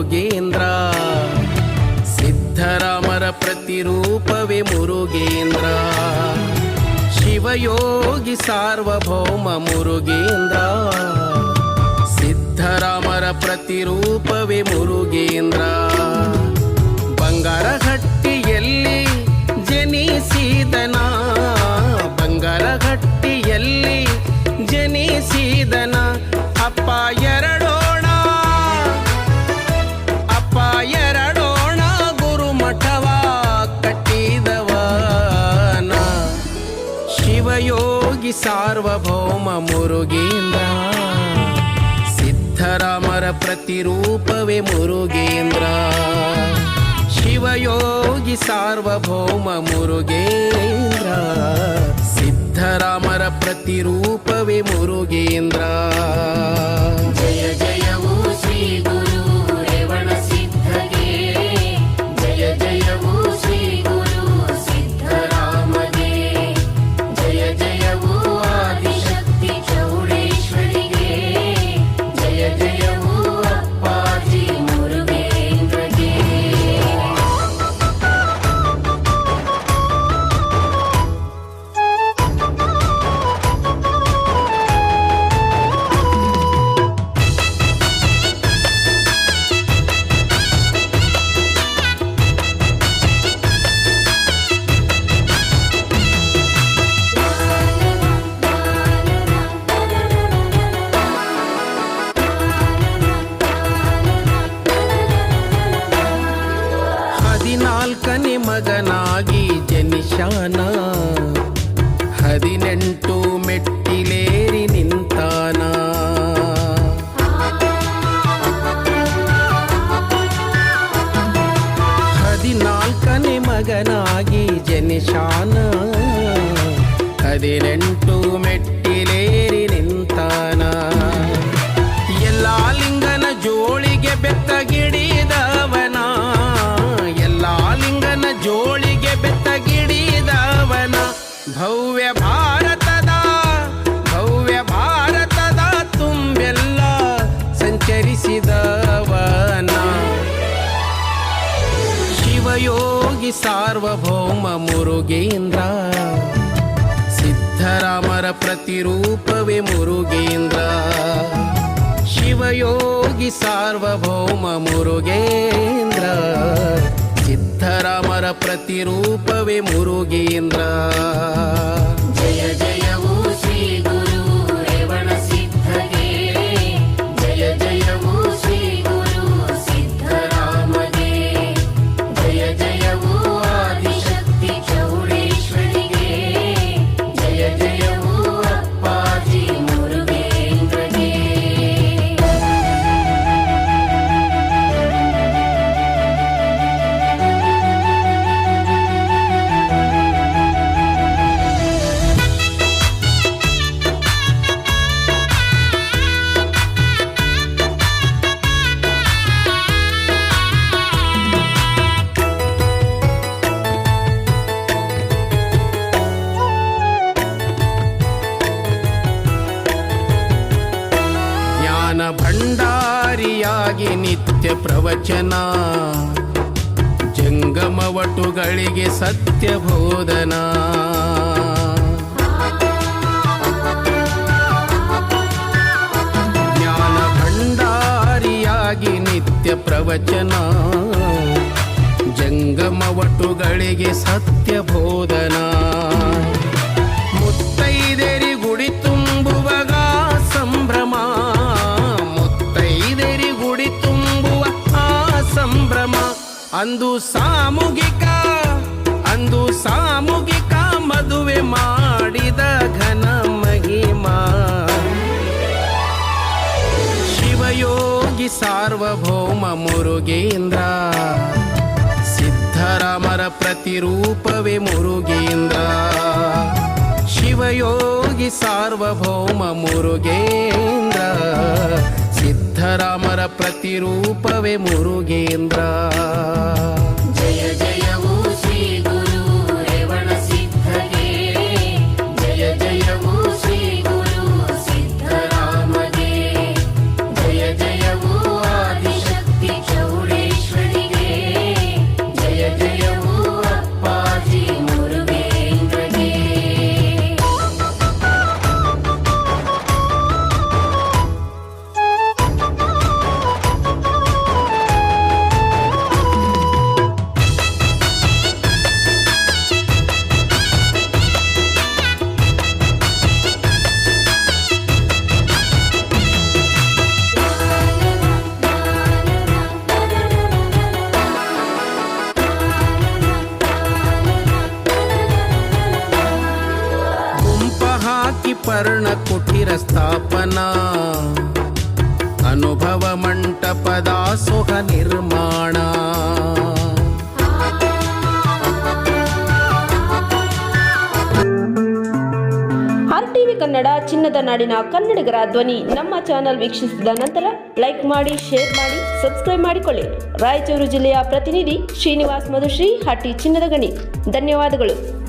ಮುರುಗೇಂದ್ರ. ಸಿದ್ಧರಾಮರ ಪ್ರತಿರೂಪವೇ ಮುರುಗೇಂದ್ರ. ಶಿವಯೋಗಿ ಸಾರ್ವಭೌಮ ಮುರುಗೇಂದ್ರ. ಸಿದ್ಧರಾಮರ ಪ್ರತಿರೂಪವೇ ಮುರುಗೇಂದ್ರ. ಬಂಗಾರಘಟ್ಟಿಯಲ್ಲಿ ಜನಿಸಿದನ. ಬಂಗಾರಘಟ್ಟಿಯಲ್ಲಿ ಜನಿಸಿದನ. ಅಪ್ಪ ಸಾರ್ವಭೌಮ ಮುರುಗೇಂದ್ರ. ಸಿದ್ಧರಾಮರ ಪ್ರತಿರೂಪವೇ ಮುರುಗೇಂದ್ರ. ಶಿವಯೋಗಿ ಸಾರ್ವಭೌಮ ಮುರುಗೇಂದ್ರ. ಸಿದ್ಧರಾಮರ ಪ್ರತಿರೂಪವೇ ಮುರುಗೇಂದ್ರ. ಜನಿಶಾನ ಹದಿನೆಂಟು ಮೆಟ್ಟಿಲೇರಿ ನಿಂತಾನ ಹದಿನಾಲ್ಕನೇ ಮಗನಾಗಿ ಜನಿಶಾನ ಹದಿನೆಂಟು ಮೆಟ್ಟಿಲೇರಿ ಭವ್ಯ ಭಾರತದ ಭವ್ಯ ಭಾರತದ ತುಂಬೆಲ್ಲ ಸಂಚರಿಸಿದವನ. ಶಿವಯೋಗಿ ಸಾರ್ವಭೌಮ ಮುರುಗೇಂದ್ರ, ಸಿದ್ಧರಾಮರ ಪ್ರತಿರೂಪವೇ ಮುರುಗೇಂದ್ರ. ಶಿವಯೋಗಿ ಸಾರ್ವಭೌಮ ಮುರುಗೇಂದ್ರ. ಪ್ರತಿರೂಪವೇ ಮುರುಗೇಂದ್ರ. ಜಯ ಜಯವೂ ಪ್ರವಚನ ಜಂಗಮವಟುಗಳಿಗೆ ಸತ್ಯ ಬೋಧನ ಜ್ಞಾನ ಭಂಡಾರಿಯಾಗಿ ನಿತ್ಯ ಪ್ರವಚನ. ಜಂಗಮವಟುಗಳಿಗೆ ಸತ್ಯ ಅಂದು ಸಾಮೂಹಿಕ ಅಂದು ಸಾಮೂಹಿಕ ಮದುವೆ ಮಾಡಿದ ಘನ ಮಹಿಮಾ. ಶಿವಯೋಗಿ ಸಾರ್ವಭೌಮ ಮುರುಗೇಂದ್ರ ಸಿದ್ಧರಾಮರ ಪ್ರತಿರೂಪವೇ ಮುರುಗೇಂದ್ರ. ಶಿವಯೋಗಿ ಸಾರ್ವಭೌಮ ಮುರುಗೇಂದ್ರ ಸಿದ್ಧರಾಮರ ಪ್ರತಿರೂಪವೇ ಮುರುಗೇಂದ್ರ. ಜಯ ಜಯವೂ ಸ್ಥಾಪನಾ ಅನುಭವ ಮಂಟಪದ ಸುಖ ನಿರ್ಮಾಣ. ಕನ್ನಡ, ಚಿನ್ನದ ನಾಡಿನ ಕನ್ನಡಿಗರ ಧ್ವನಿ. ನಮ್ಮ ಚಾನೆಲ್ ವೀಕ್ಷಿಸಿದ ನಂತರ ಲೈಕ್ ಮಾಡಿ, ಶೇರ್ ಮಾಡಿ, ಸಬ್ಸ್ಕ್ರೈಬ್ ಮಾಡಿಕೊಳ್ಳಿ. ರಾಯಚೂರು ಜಿಲ್ಲೆಯ ಪ್ರತಿನಿಧಿ ಶ್ರೀನಿವಾಸ್ ಮಧುಶ್ರೀ ಹಟ್ಟಿ ಚಿನ್ನದ ಗಣಿ. ಧನ್ಯವಾದಗಳು.